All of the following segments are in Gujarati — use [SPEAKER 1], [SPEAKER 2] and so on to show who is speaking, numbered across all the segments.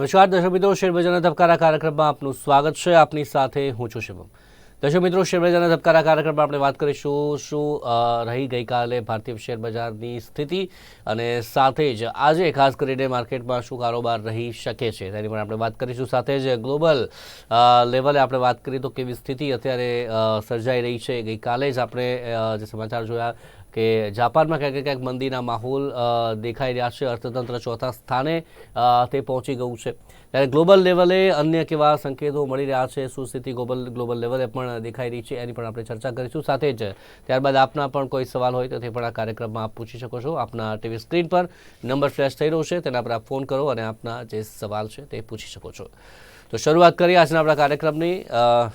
[SPEAKER 1] નમસ્કાર. દર્શક મિત્રો શેરબજારના ધબકારા કાર્યક્રમમાં આપનું સ્વાગત છે. આપની સાથે હું છું શિવમ. દર્શક મિત્રો શેરબજારના ધબકારા કાર્યક્રમમાં આપણે વાત કરીશું શું રહી ગઈકાલે ભારતીય શેરબજારની સ્થિતિ અને સાથે જ આજે ખાસ કરીને માર્કેટમાં શું કારોબાર રહી શકે છે તેની પણ આપણે વાત કરીશું. સાથે જ ગ્લોબલ લેવલે આપણે વાત કરીએ તો કેવી સ્થિતિ અત્યારે સર્જાઈ રહી છે. ગઈકાલે જ આપણે જે સમાચાર જોયા કે જાપાનમાં ક્યાંક ક્યાંક મંદીના માહોલ દેખાઈ રહ્યા છે. અર્થતંત્ર ચોથા સ્થાને તે પહોંચી ગયું છે. ત્યારે ગ્લોબલ લેવલે અન્ય કેવા સંકેતો મળી રહ્યા છે? સુસ્થિતિ સ્થિતિ ગ્લોબલ ગ્લોબલ લેવલે પણ દેખાઈ રહી છે? એની પણ આપણે ચર્ચા કરીશું. સાથે જ ત્યારબાદ આપના પણ કોઈ સવાલ હોય તો તે પણ આ કાર્યક્રમમાં આપ પૂછી શકો છો. આપના ટીવી સ્ક્રીન પર નંબર ફ્લેશ થઈ રહ્યો છે. તેના પર આપ ફોન કરો અને આપના જે સવાલ છે તે પૂછી શકો છો. તો શરૂઆત કરીએ આજના આપણા કાર્યક્રમની.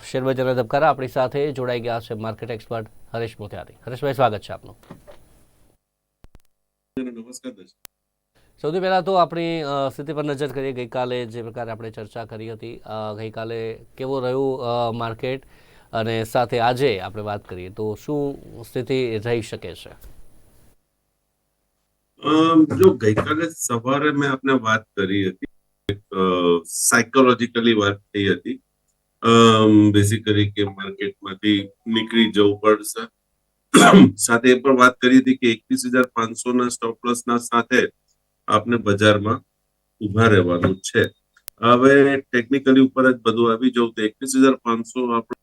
[SPEAKER 1] શેરબજારના ધબકારા આપણી સાથે જોડાઈ ગયા છે માર્કેટ એક્સપર્ટ હરેશ મોતિયારી હરેશભાઈ સ્વાગત છે આપનું.
[SPEAKER 2] નમસ્કાર
[SPEAKER 1] સૌથી પહેલાં તો આપણી સ્થિતિ પર નજર કરીએ. ગઈકાલે જે પ્રકારે આપણે ચર્ચા કરી હતી ગઈકાલે કેવો રહ્યું માર્કેટ? અને સાથે આજે આપણે વાત કરીએ તો શું સ્થિતિ રહી શકે છે?
[SPEAKER 2] જો ગઈકાલે સવારે મેં આપને વાત કરી હતી સાયકોલોજીકલી વાત થઈ હતી. બેસિકલી કે માર્કેટમાંથી નીકળી જવું પડશે. સાથે એ પણ વાત કરી હતી કે એકવીસ હજાર પાંચસો ના સ્ટોપ લોસ ના સાથે આપને બજારમાં ઊભા રહેવાનું છે. હવે ટેકનિકલી ઉપર જ બધું આવી જવું તો એકવીસ હજાર પાંચસો આપણો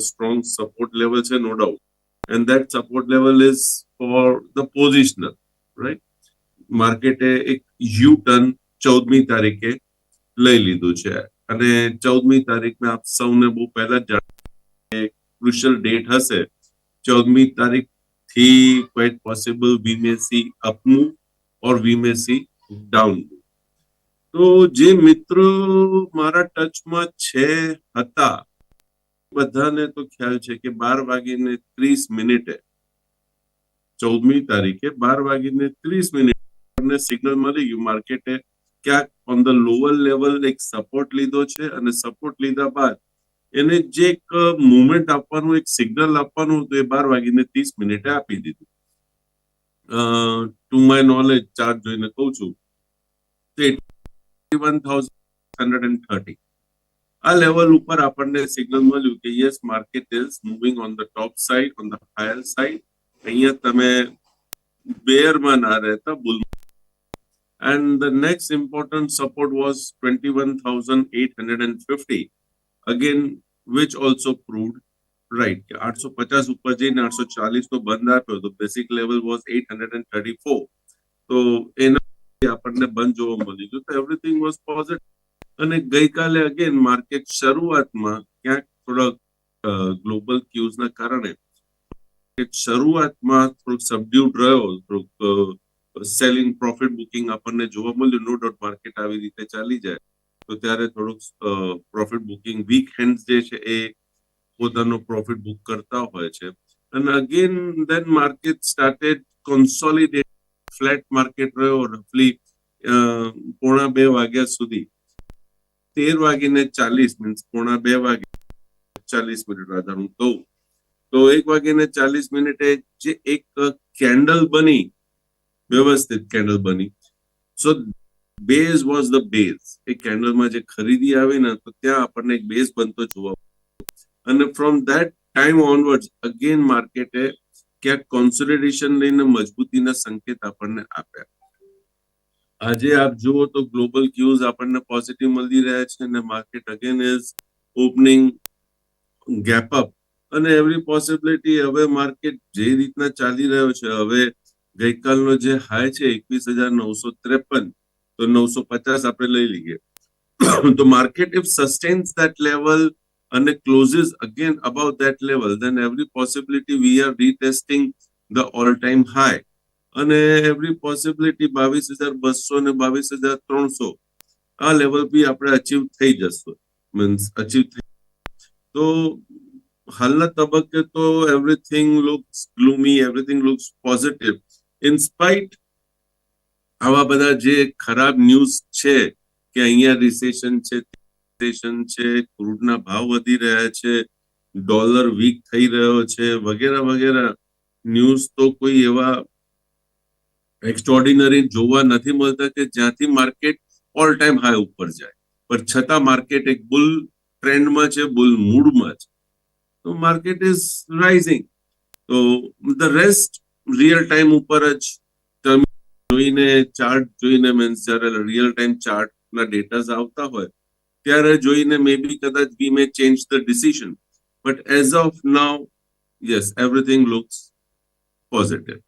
[SPEAKER 2] સ્ટ્રોંગ સપોર્ટ લેવલ છે no doubt and that support level is for the positional right માર્કેટે એક યુ ટર્ન ચૌદમી તારીખે લઈ લીધું છે. અને ચૌદમી તારીખને આપ સૌને બહુ પહેલા જ ક્રુશિયલ ડેટ હશે. ચૌદમી તારીખથી quite possible we may see up or we down તો જે મિત્રો મારા ટચમાં છે હતા, બધાને તો ખ્યાલ છે કે બાર વાગીને ત્રીસ મિનિટે, ચૌદમી તારીખે બાર વાગીને ત્રીસ મિનિટ સિગ્નલ મળી ગયું. માર્કેટે ક્યાંક ઓન ધ લોઅર લેવલ એક સપોર્ટ લીધો છે અને સપોર્ટ લીધા બાદ એને જે એક મુવમેન્ટ આપવાનું, એક સિગ્નલ આપવાનું હતું એ બાર વાગીને ત્રીસ મિનિટે આપી દીધું. ટુ માય નોલેજ ચાર્જ જોઈને કહું છું one thousand hundred and thirty આ લેવલ ઉપર આપણને સિગ્નલ મળ્યું કે yes market is moving on the top side on the higher side અહીંયા તમે બેરમાં ના રહેતા bull and the next important support was 21,850 again which also proved right. કે 850 ઉપર જઈને 840 તો બંધ આપ્યો તો બેસિક લેવલ વોઝ 834 તો એના આપણને બંધ જોવા મળી ગયું તો એવરીથિંગ વોઝ પોઝિટિવ અને ગઈકાલે અગેન માર્કેટ શરૂઆતમાં ક્યાંક થોડા ગ્લોબલ ક્યુઝના કારણે શરૂઆતમાં થોડુંક સબડ્યુડ રહ્યો થોડુંક સેલિંગ પ્રોફિટ બુકિંગ આપણને જોવા મળ્યું નો ડાઉટ માર્કેટ આવી રીતે ચાલી જાય, તો ત્યારે થોડુંક પ્રોફિટ બુકિંગ વીક હેન્ડ જે છે એ પોતાનો પ્રોફિટ બુક કરતા હોય છે. અને again than market started consolidate flat market રહ્યો રફલી પોણા બે વાગ્યા સુધી. તેર વાગીને ચાલીસ મીન્સ પોણા બે વાગે ચાલીસ મિનિટ રાધા હું કહું. તો એક વાગીને ચાલીસ મિનિટે જે એક કેન્ડલ બની વ્યવસ્થિત કેન્ડલ બની. So base was the base એ કેન્ડલમાં જે ખરીદી આવી ને, તો ત્યાં આપણને એક બેઝ બનતો જોવા. અને from that time onward again માર્કેટે ક્યાંક કોન્સોલિડેશન લઈને મજબૂતીના સંકેત આપણને આપ્યા. આજે આપ જુઓ તો ગ્લોબલ ક્યુઝ આપણને પોઝિટિવ મળી રહ્યા છે અને market again is opening gap up અને એવરી પોસિબિલિટી હવે માર્કેટ જે રીતના ચાલી રહ્યો છે, હવે ગઈકાલનો જે હાઈ છે, એકવીસ હજાર નવસો ત્રેપન, તો નવસો પચાસ આપણે લઈ લઈએ. તો market if sustains that level અને closes again about that level then every possibility we are retesting the all time high અને એવરી પોસિબિલિટી બાવીસ હજાર બસો ને બાવીસ હજાર ત્રણસો, આ લેવલ બી આપણે અચીવ થઈ જશે. મીન્સ અચીવ થઈ તો હાલના તબક્કે તો everything looks gloomy everything looks positive in spite આવા બધા જે ખરાબ ન્યૂઝ છે કે અહીંયા રિસેશન છે રિસેશન છે ક્રૂડના ભાવ વધી રહ્યા છે ડોલર વીક થઈ રહ્યો છે, વગેરે વગેરે ન્યૂઝ તો કોઈ એવા એક્સ્ટ્રોર્ડિનરી જોવા નથી મળતા કે જ્યાંથી માર્કેટ ઓલ ટાઈમ હાઈ ઉપર જાય. પણ છતાં માર્કેટ એક બુલ ટ્રેન્ડમાં છે બુલ મૂડમાં છે. તો માર્કેટ ઇઝ રાઇઝિંગ તો ધ રેસ્ટ રિયલ ટાઈમ ઉપર જ જોઈને ચાર્ટ જોઈને મીન્સ જ્યારે રિયલ ટાઈમ ચાર્ટના ડેટાઝ આવતા હોય, ત્યારે જોઈને મે બી કદાચ we may change the decision but as of now yes everything looks positive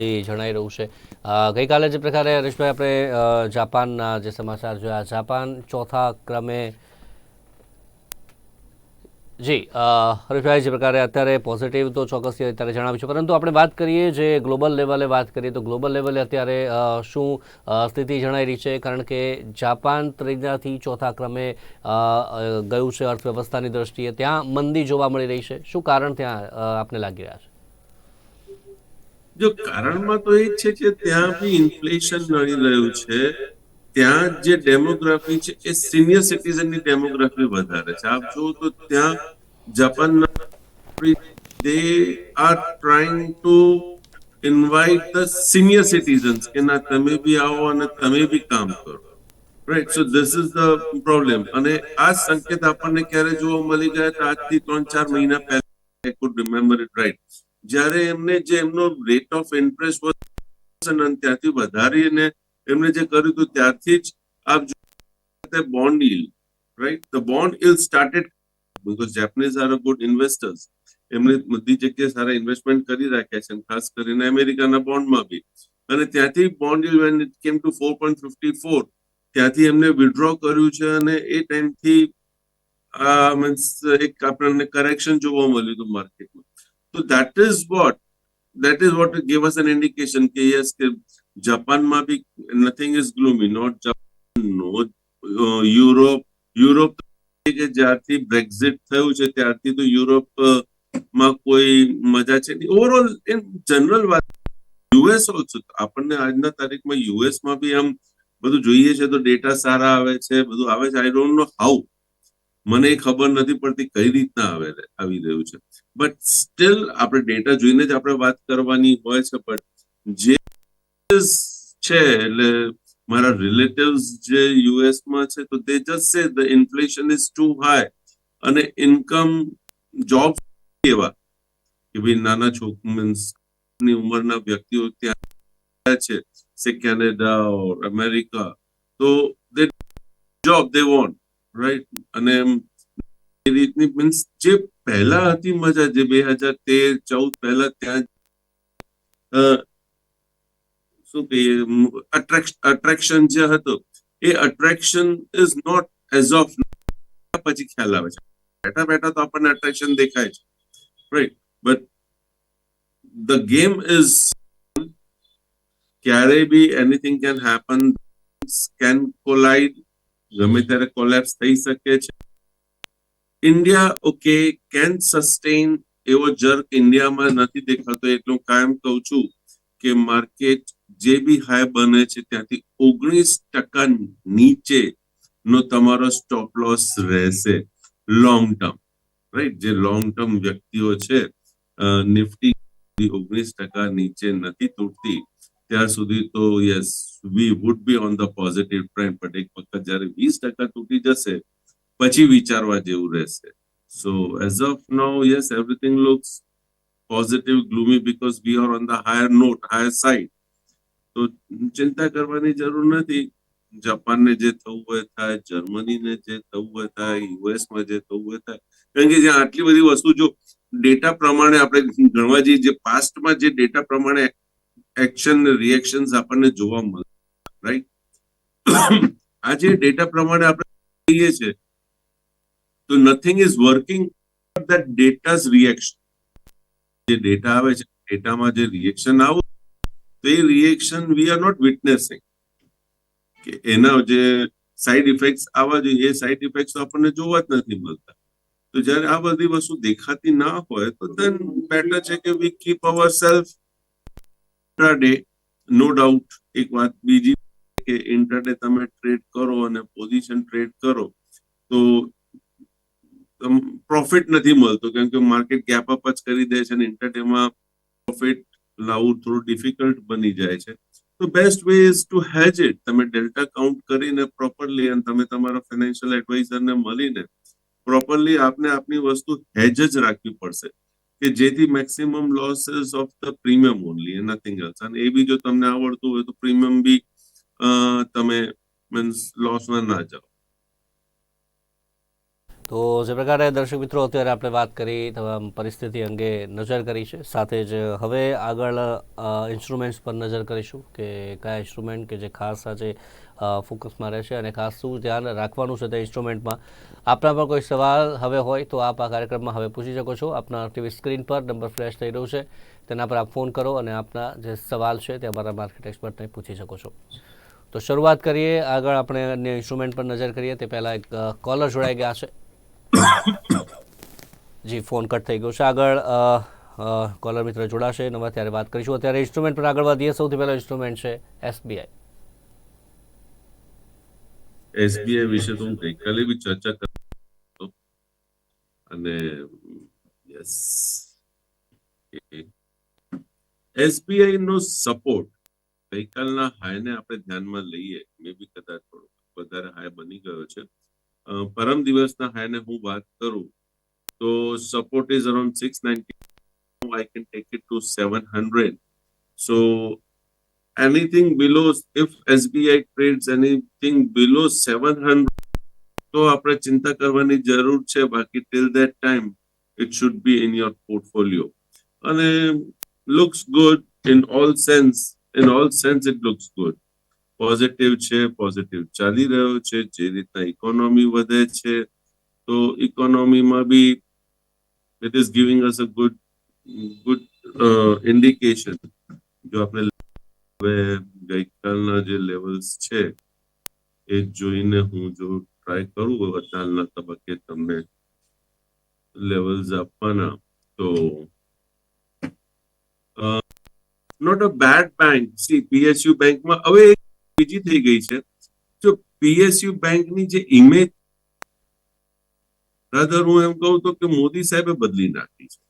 [SPEAKER 1] એ જણાઈ રહ્યું છે. ગઈકાલે જે પ્રકારે હરેશભાઈ આપણે જાપાનના જે સમાચાર જોયા, જાપાન ચોથા ક્રમે જી હરીફભાઈ જે પ્રકારે અત્યારે પોઝિટિવ તો ચોક્કસથી અત્યારે જણાવ્યું છે પરંતુ આપણે વાત કરીએ જે ગ્લોબલ લેવલે વાત કરીએ તો ગ્લોબલ લેવલે અત્યારે શું સ્થિતિ જણાઈ રહી છે? કારણ કે જાપાન ત્રીજાથી ચોથા ક્રમે ગયું છે અર્થવ્યવસ્થાની દ્રષ્ટિએ. ત્યાં મંદી જોવા મળી રહી છે. શું કારણ ત્યાં આપને લાગી રહ્યા છે?
[SPEAKER 2] જો કારણમાં તો એ છે કે ત્યાં બી ઇન્ફ્લેશન નડી રહ્યું છે. ત્યાં જે ડેમોગ્રાફી છે, એ સિનિયર સિટીઝનની ડેમોગ્રાફી વધારે છે. આપ જુઓ તો ત્યાં જાપાનના they are trying to invite the senior citizens કે ના, તમે બી આવો અને તમે બી કામ કરો. Right so this is the problem અને આ સંકેત આપણને ક્યારે જોવા મળી ગયા તો આજથી ત્રણ ચાર મહિના પહેલા I could remember it right જ્યારે એમને જે એમનો રેટ ઓફ ઇન્ટરેસ્ટ અને ત્યાંથી વધારીને એમને જે કર્યું હતું ત્યારથી જ આપ bond yield right the bond yield started because Japanese are a good investors એમને બધી જગ્યાએ સારા ઇન્વેસ્ટમેન્ટ કરી રાખ્યા છે ખાસ કરીને અમેરિકાના બોન્ડમાં બી. અને ત્યાંથી bond yield when came to four point fifty four ત્યાંથી એમને વિડ્રો કર્યું છે અને એ ટાઈમથી આ મીન્સ એક આપણને કરેક્શન જોવા મળ્યું હતું માર્કેટમાં તો that is what that is what gave us an indication કે યસ કે જાપાનમાં બી nothing is gloomy not Japan no Europe Europe કે જ્યારથી બ્રેક્ઝિટ થયું છે ત્યારથી તો યુરોપમાં કોઈ મજા છે નહીં ઓવરઓલ ઇન જનરલ વાત યુએસ ઓલસો આપણને આજના તારીખમાં યુએસમાં બી આમ બધું જોઈએ છે, તો ડેટા સારા આવે છે, બધું આવે છે. આઈ ડોન્ટ નો હાઉ મને ખબર નથી પડતી કઈ રીતના આવે આવી રહ્યું છે. બટ સ્ટીલ આપણે ડેટા જોઈને જ આપણે વાત કરવાની હોય છે બટ જે છે, એટલે મારા રિલેટિવ્સ જે યુએસમાં છે, તો તે just say the inflation is too high અને ઇન્કમ જોબ એવા કે ભાઈ નાના છોક મીન્સની ઉંમરના વ્યક્તિઓ ત્યાં છે સે કેનેડા ઓર અમેરિકા તો they job they want right અને એ રીતની મીન્સ જે પહેલા હતી મજા, જે બે હજાર તેર, ચૌદ, પહેલા ત્યાં શું કહીએ અટ્રેક્શન જે હતો, એ attraction is not as of પછી ખ્યાલ આવે છે. બેઠા બેઠા તો આપણને અટ્રેક્શન દેખાય છે. Right but the game is ક્યારે બી anything can happen can collide ગમે ત્યારે કોલેપ્સ થઈ શકે છે. ઇન્ડિયા ઓકે કેન સસ્ટેન એવો જર્ક ઇન્ડિયામાં નથી દેખાતો. એટલું કાયમ કહું છું કે માર્કેટ જે બી હાઈ બને છે ત્યાંથી ઓગણીસ ટકા નીચે નો તમારો સ્ટોપ લોસ રહેશે. લોંગ ટર્મ રાઈટ જે લોંગ ટર્મ વ્યક્તિઓ છે નિફ્ટી ઓગણીસ ટકા નીચે નથી તૂટતી. ત્યાં સુધી તો yes we would be on the positive trend but એક વખત જ્યારે વીસ ટકા તૂટી જશે, પછી વિચારવા જેવું રહેશે. So as of now yes everything looks positive gloomy because we are on the higher not higher side તો ચિંતા કરવાની જરૂર નથી. જાપાનને જે થવું હોય થાય, જર્મનીને જે થવું હોય થાય, યુએસમાં જે થવું હોય થાય. કારણ કે જ્યાં આટલી બધી વસ્તુ જો ડેટા પ્રમાણે આપણે ગણવા જઈએ, જે પાસ્ટમાં જે ડેટા પ્રમાણે એક્શન રિએક્શન આપણને જોવા મળે રાઈટ આ જે ડેટા પ્રમાણે આપણે કહીએ છે, તો nothing is working that data's reaction જે ડેટા આવે છે, ડેટામાં જે રિએક્શન આવું તો એ reaction we are not witnessing કે એના જે સાઈડ ઇફેક્ટ્સ આવવા જોઈએ એ સાઈડ ઇફેક્ટ્સ આપણને જોવા જ નથી મળતા. તો જ્યારે આ બધી વસ્તુ દેખાતી ના હોય, તો ધેન બેટર છે કે we keep our self intraday no doubt એક વાત બીજી કે ઇન્ટ્રાડે તમે ટ્રેડ કરો અને પોઝિશન ટ્રેડ કરો, તો પ્રોફિટ નથી મળતો. કેમ કે માર્કેટ ગેપ અપ જ કરી દે છે અને ઇન્ટ્રાડેમાં પ્રોફિટ લાવવું થોડું ડિફિકલ્ટ બની જાય છે. તો best way is to hedge it તમે ડેલ્ટા કાઉન્ટ કરીને પ્રોપરલી અને તમે તમારા ફાઇનાન્શિયલ એડવાઇઝરને મળીને પ્રોપરલી આપને આપની વસ્તુ હેજ જ રાખવી પડશે. કે જેથી maximum losses of the premium only nothing else અને એ બી જો તમને આવડતું હોય તો પ્રીમિયમ બી તમે મીન્સ લોસમાં ના જાઓ.
[SPEAKER 1] તો જે પ્રકારે દર્શક મિત્રો, અત્યારે આપણે વાત કરી તમામ પરિસ્થિતિ અંગે નજર કરી છે. સાથે જ હવે આગળ ઇન્સ્ટ્રુમેન્ટ્સ પર નજર કરીશું કે કયા ઇન્સ્ટ્રુમેન્ટ કે જે ખાસ આજે ફોકસમાં રહેશે અને ખાસ શું ધ્યાન રાખવાનું છે તે ઇન્સ્ટ્રુમેન્ટમાં આપના પર કોઈ સવાલ હવે હોય તો આપ આ કાર્યક્રમમાં હવે પૂછી શકો છો. આપના ટીવી સ્ક્રીન પર નંબર ફ્લેશ થઈ રહ્યું છે. તેના પર આપ ફોન કરો અને આપના જે સવાલ છે તે અમારા માર્કેટ એક્સપર્ટને પૂછી શકો છો. તો શરૂઆત કરીએ. આગળ આપણે અન્ય ઇન્સ્ટ્રુમેન્ટ પર નજર કરીએ. તે પહેલાં એક કોલર જોડાઈ ગયા છે. જી, ફોન કટ થઈ ગયો છે. આગળ કોલર મિત્ર જોડાશે. નવા ત્યારે વાત કરીશું. અત્યારે ઇન્સ્ટ્રુમેન્ટ પર આગળ વધીએ. સૌથી પહેલો ઇન્સ્ટ્રુમેન્ટ છે એસબીઆઈ.
[SPEAKER 2] એસબીઆઈ વિશે તો હું ગઈકાલે બી ચર્ચા કરતો અને યસ એસબીઆઈ નો સપોર્ટ ગઈકાલના હાઈને આપણે ધ્યાનમાં લઈએ. મે બી કદાચ થોડો વધારે હાઈ બની ગયો છે. પરમ દિવસના હાઈને હું વાત કરું તો support is around six ninety I can take it to seven hundred so anything below if SBI trades anything below 700 તો આપણે ચિંતા કરવાની જરૂર છે બાકી till that time it should be in your portfolio અને looks good in all sense in all sense it looks good positive છે પોઝિટિવ ચાલી રહ્યો છે, જે રીતના ઇકોનોમી વધે છે, તો ઇકોનોમીમાં બી it is giving us a good good indication જો આપણે ગઈકાલના જે લેવલ્સ છે, એ જોઈને હું જો ટ્રાય કરું અત્યારના તબક્કે તમને લેવલ્સ આપવાના, તો not a bad bank see PSU બેંકમાં હવે બીજી થઈ ગઈ છે. જો પીએસયુ બેંકની જે ઇમેજ રાધર હું એમ કહું તો કે મોદી સાહેબે બદલી નાખી છે.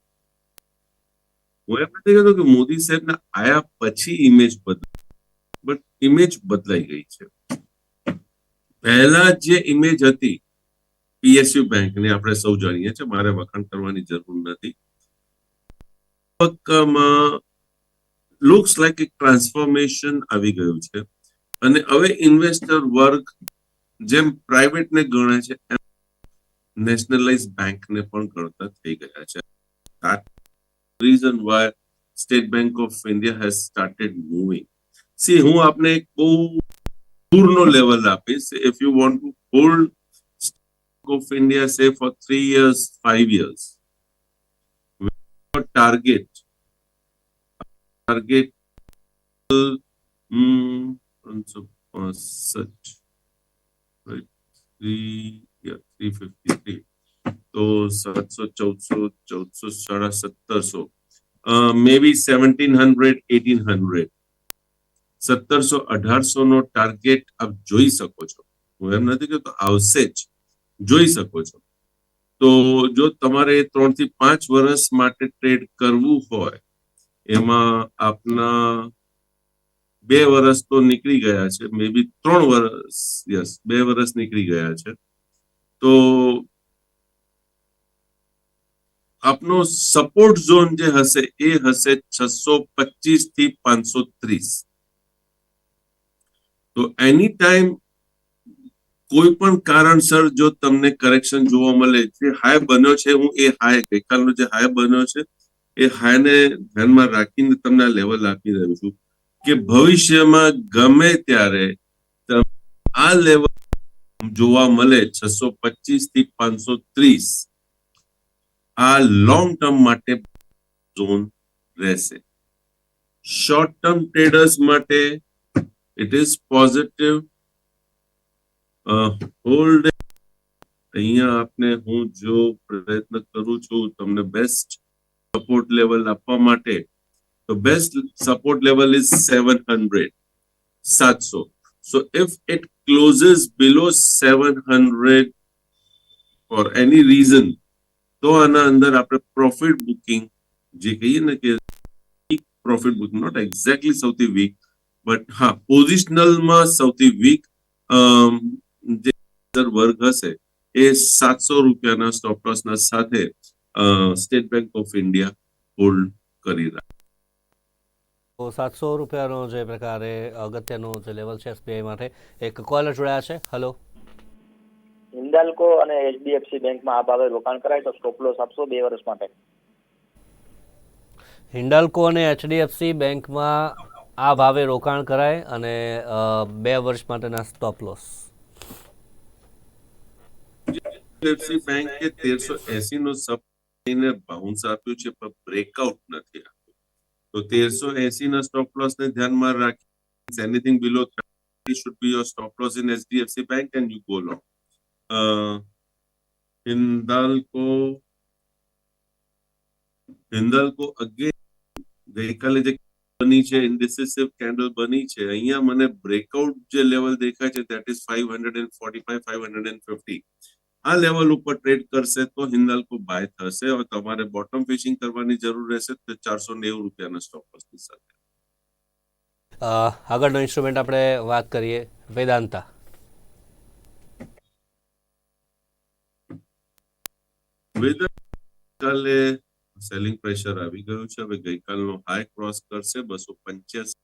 [SPEAKER 2] હું એમ નથી કહેતો કે મોદી સાહેબના આયા પછી ઇમેજ બદલી બટ ઇમેજ બદલાઈ ગઈ છે. પહેલા જે ઇમેજ હતી પીએસયુ બેંકની આપણે સૌ જાણીએ છીએ, મારે વખાણ કરવાની જરૂર નથી. પક્કામાં લુક્સ લાઈક એક ટ્રાન્સફોર્મેશન આવી ગયું છે. અને હવે ઇન્વેસ્ટર વર્ગ જેમ પ્રાઇવેટ ને ગણે છે એમ નેશનલાઇઝ બેંકને પણ ગણતા થઈ ગયા છે reason why State Bank of India has started moving. See, હું આપને એક બહુ દૂરનો લેવલ આપીશ if you want to hold State Bank of India say for three years, five years. Right three, yeah, three fifty three તો સાતસો ચૌદસો ચૌદસો સાડા સત્તરસો may be seventeen hundred eighteen hundred સત્તરસો અઢારસો નો ટાર્ગેટ આપ જોઈ શકો છો હું એમ નથી કહેતો આવશે જ જોઈ શકો છો તો જો તમારે ત્રણથી પાંચ વર્ષ માટે ટ્રેડ કરવું હોય એમાં આપના બે વર્ષ તો નીકળી ગયા છે મે બી ત્રણ વર્ષ યસ બે વર્ષ નીકળી ગયા છે. તો આપનો સપોર્ટ ઝોન જે હશે એ હશે છસો પચીસથી પાંચસો ત્રીસ. તો એની ટાઈમ કોઈ પણ કારણસર જો તમને કરેક્શન જોવા મળે, જે હાય બન્યો છે, હું એ હાય ગઈકાલનો જે હાય બન્યો છે, એ હાયને ધ્યાનમાં રાખીને તમને લેવલ આપી રહ્યો છું. કે ભવિષ્યમાં ગમે ત્યારે આ લેવલ જોવા મળે છસો પચીસથી પાંચસો ત્રીસ, આ લોંગ ટર્મ માટે ઝોન રહેશે. શોર્ટ ટર્મ ટ્રેડર્સ માટે ઇટ ઇઝ પોઝિટિવ હોલ્ડ અહીંયા આપને હું જો પ્રયત્ન કરું છું તમને બેસ્ટ સપોર્ટ લેવલ આપવા માટે તો best support level is seven hundred સાતસો so it it below below seven any reason, તો આના અંદર આપણે પ્રોફિટ બુકિંગ જે કહીએ ને કે પ્રોફિટ બુકિંગ નોટ એક્ઝેક્ટલી સૌથી વીક બટ હા પોઝિશનલમાં સૌથી વીક જે વર્ગ હશે એ સાતસો રૂપિયાના સ્ટોપ લોસના સાથે State Bank of India hold કરી રહ્યા
[SPEAKER 1] તો સાતસો રૂપિયાનો જે પ્રકારે અગત્યનો જે લેવલ છે એસબીઆઈ માટે એક કોલર જોડાયા છે. હલો
[SPEAKER 3] હિન્દાલ્કો અને એચડીએફસી બેંકમાં આ ભાવે રોકાણ કરાય તો સ્ટોપ લોસ આપશો બે વર્ષ માટે.
[SPEAKER 1] હિન્ડાલ્કો અને એચડીએફસી બેંકમાં આ ભાવે રોકાણ કરાય અને બે વર્ષ માટેના સ્ટોપ લોસ.
[SPEAKER 2] એચડીએફસી બેંકે તેરસો એસી નો સબ બાઉન્સ આપ્યું છે પણ બ્રેકઆઉટ નથી આપ્યું. તો તેરસો એસી ના સ્ટોપ લોસ ને ધ્યાનમાં રાખી anything below should be your stop loss in HDFC Bank and you go long. Uh, Hindalco Hindalco again ગઈકાલે જે બની છે ઇન્ડિસિસિવ કેન્ડલ બની છે અહીંયા મને બ્રેકઆઉટ જે લેવલ દેખાય છે that is five hundred and forty five five hundred and fifty આ લેવલ ઉપર ટ્રેડ કરશે તો હિન્દાલ્કો બાય થશે. હવે તમારે બોટમ ફિશિંગ કરવાની જરૂર રહેશે તો ચારસો નેવું રૂપિયાના સ્ટોપ લોસની સાથે.
[SPEAKER 1] આગળનો ઇન્સ્ટ્રુમેન્ટ આપણે વાત કરીએ વેદાંતા.
[SPEAKER 2] વેધર કાલે સેલિંગ પ્રેશર આવી ગયું છે. હવે ગઈકાલનો હાઈ ક્રોસ કરશે બસો પંચ્યાસી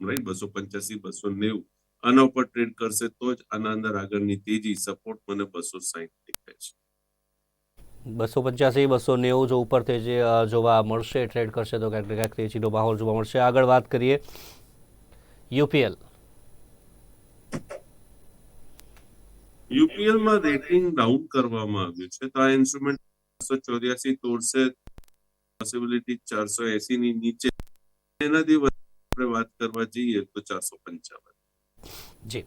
[SPEAKER 2] રાઈટ બસો પંચ્યાસી બસો નેવું. આના ઉપર ટ્રેડ કરશે તો જ આના અંદર આગળની તેજી સપોર્ટ મને બસો સાહીઠ દેખાય છે.
[SPEAKER 1] બસો પંચ્યાસી બસો નેવું જો ઉપર અ, જોવા મળશે ટ્રેડ કરશે તો ક્યાંક ને ક્યાંક તેજીનો માહોલ જોવા મળશે. આગળ વાત કરીએ. યુપીએલ.
[SPEAKER 2] યુપીએલમાં રેટિંગ ડાઉન કરવામાં આવ્યું છે. તો આ ઇન્સ્ટ્રુમેન્ટ ચારસો ચોર્યાસી તોડશે. પોસિબિલિટી ચારસો એસી ની નીચે. એનાથી આપણે વાત કરવા જઈએ તો ચારસો પંચાવન.
[SPEAKER 1] જી.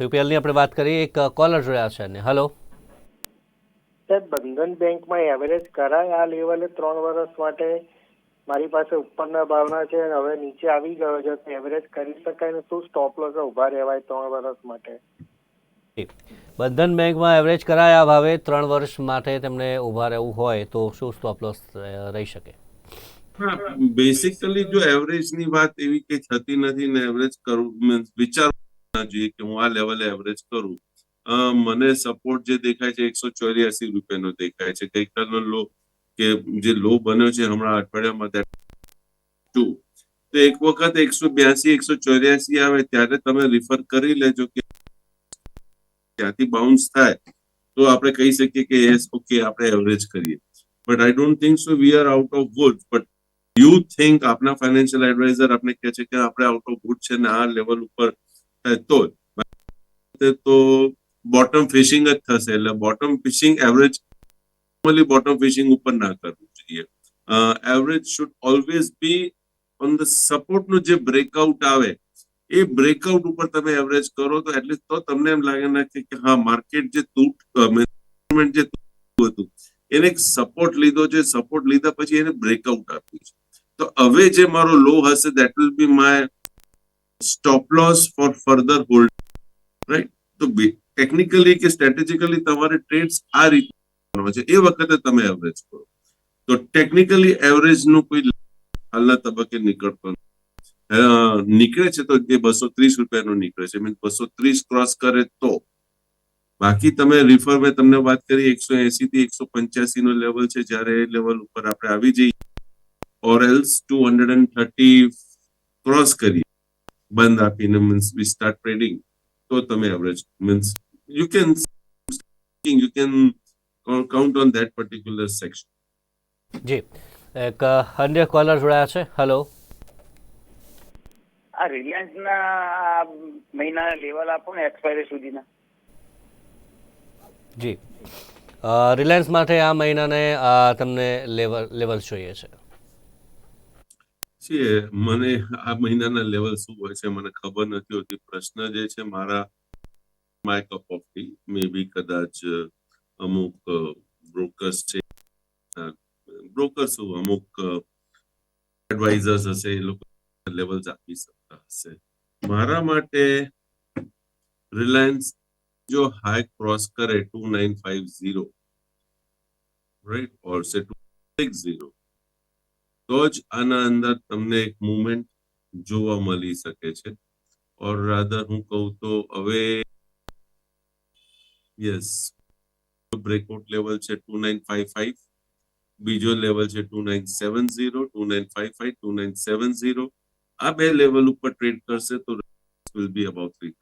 [SPEAKER 1] યુપીએલની આપણે વાત કરીએ એક કોલર જોયા છે ને. હલો
[SPEAKER 4] સાહેબ બંધન બેંકમાં એવરેજ કરાય આ લેવલે ત્રણ વર્ષ માટે? મારી પાસે ઉપરના ભાવના છે અને હવે નીચે આવી ગયો છે. એવરેજ કરી શકાય ને? શું સ્ટોપ લોસ ઊભા રહેવાય ત્રણ વર્ષ માટે?
[SPEAKER 1] બંધન બેંકમાં એવરેજ કરાય આ ભાવે ત્રણ વર્ષ માટે તેમને ઊભા રહેવું હોય તો શું સ્ટોપ લોસ રહી શકે?
[SPEAKER 2] બેસિકલી જો એવરેજની વાત એવી કઈ થતી નથી ને એવરેજ કરું મીન્સ વિચાર જોઈએ કે હું આ લેવલે એવરેજ કરું. મને સપોર્ટ જે દેખાય છે, એકસો ચોર્યાસી રૂપિયાનો દેખાય છે. ગઈકાલનો લો કે જે લો બન્યો છે હમણાં અઠવાડિયામાં ટુ. તો એક વખત એકસો બ્યાસી, એકસો ચોર્યાસી આવે ત્યારે તમે રિફર કરી લેજો કે ત્યાંથી બાઉન્સ થાય. તો આપણે કહી શકીએ કે યસ ઓકે આપણે એવરેજ કરીએ. But I don't think so we are out of wood but you think આપના ફાઇનાન્શિયલ એડવાઇઝર આપને કહે છે કે આપણે આઉટ ઓફ ગુડ છે ને આ લેવલ ઉપર તો તો બોટમ ફિશિંગ જ થશે, એટલે bottom fishing average normally bottom fishing ઉપર ના કરવું જોઈએ. Average should always be on the સપોર્ટનું જે બ્રેકઆઉટ આવે, એ બ્રેકઆઉટ ઉપર તમે એવરેજ કરો તો એટલીસ્ટ તો તમને એમ લાગે ના કે હા માર્કેટ જે તૂટ જે તૂટ હતું, એને એક સપોર્ટ લીધો છે સપોર્ટ લીધા પછી એને બ્રેકઆઉટ આપ્યું છે. તો હવે જે મારો લો હશે that will be my stop loss for further hold right તો ટેકનિકલી કે સ્ટ્રેટેજિકલી તમારે ટ્રેડ્સ આ રીતે કરવાનો છે. એ વખતે તમે એવરેજ કરો. તો ટેકનિકલી એવરેજનું કોઈ હાલના તબક્કે નીકળતો. નીકળે છે તો એ બસો ત્રીસ રૂપિયાનો નીકળે છે. મીન્સ બસો ત્રીસ ક્રોસ કરે તો. બાકી તમે રિફર મેં તમને વાત કરી, એકસો એસી થી એકસો પંચ્યાસી નો લેવલ છે. જ્યારે એ લેવલ ઉપર આપણે આવી જઈએ or else two hundred and thirty cross કરીએ બંધ આપીને મીન્સ વી સ્ટાર્ટ ટ્રેડિંગ તો તમે average means you can you can count on that particular section
[SPEAKER 1] જી. એક અન્ય કોલર જોડાયા છે. હલો
[SPEAKER 3] આ રિલાયન્સના મહિના લેવલ આપો ને એક્સપાયરી સુધીના.
[SPEAKER 1] જી. રિલાયન્સ માટે આ મહિનાને તમને લેવલ લેવલ જોઈએ છે.
[SPEAKER 2] છે મને આ મહિનાના લેવલ શું હોય છે મને ખબર નથી હોતી. પ્રશ્ન જે છે મારા my cup of tea maybe કદાચ અ, અમુક બ્રોકર્સ છે બ્રોકર્સ અમુક એડવાઇઝર્સ હશે એ લોકો લેવલ્સ આપી શકતા હશે. મારા માટે રિલાયન્સ જો હાઈ ક્રોસ કરે two nine five zero right or say two six zero તો જ આના અંદર તમને એક મુવમેન્ટ જોવા મળી શકે છે. ઓર રાધર હું કહું તો હવે યસ બ્રેકઆઉટ લેવલ છે ટુ નાઇન ફાઈવ ફાઈવ બીજો લેવલ છે two nine seven zero two nine five five two nine seven zero આ બે લેવલ ઉપર ટ્રેડ કરશે તો વિલ બી અબાઉટ થ્રી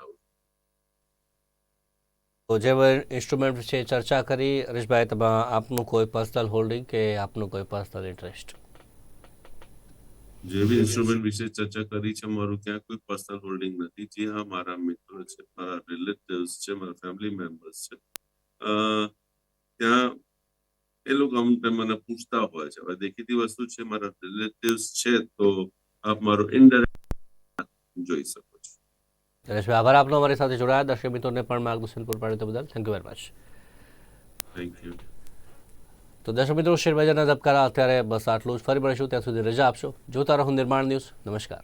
[SPEAKER 1] તો જે ઇન્સ્ટ્રુમેન્ટ વિશે ચર્ચા કરી. હરીશભાઈ તમે આપનું કોઈ પર્સનલ હોલ્ડિંગ કે આપનું કોઈ પર્સનલ ઇન્ટરેસ્ટ
[SPEAKER 2] જે બી ઇન્સ્ટ્રુમેન્ટ વિશે ચર્ચા કરી છે મારું ત્યાં કોઈ પર્સનલ હોલ્ડિંગ નથી. જે હા મારા મિત્રો છે મારા રિલેટિવ્સ છે મારા ફેમિલી મેમ્બર્સ છે. અ, ત્યાં એ લોકો અમને મને પૂછતા હોય છે હવે દેખીતી વસ્તુ છે મારા રિલેટિવ્સ છે તો આપ મારો ઇનડાયરેક્ટ જોઈ શકો છો.
[SPEAKER 1] આભાર આપનો. અમારી સાથે જોડાયા. દર્શક મિત્રોને પણ માર્ગદર્શન પૂરું પાડ્યું તો બદલ. Thank you very much
[SPEAKER 2] thank you
[SPEAKER 1] તો દર્શક મિત્રો શેરબજારના ધબકારા અત્યારે બસ આટલું જ. ફરી મળીશું ત્યાં સુધી રજા આપશો. જોતા રહો નિર્માણ ન્યૂઝ. નમસ્કાર.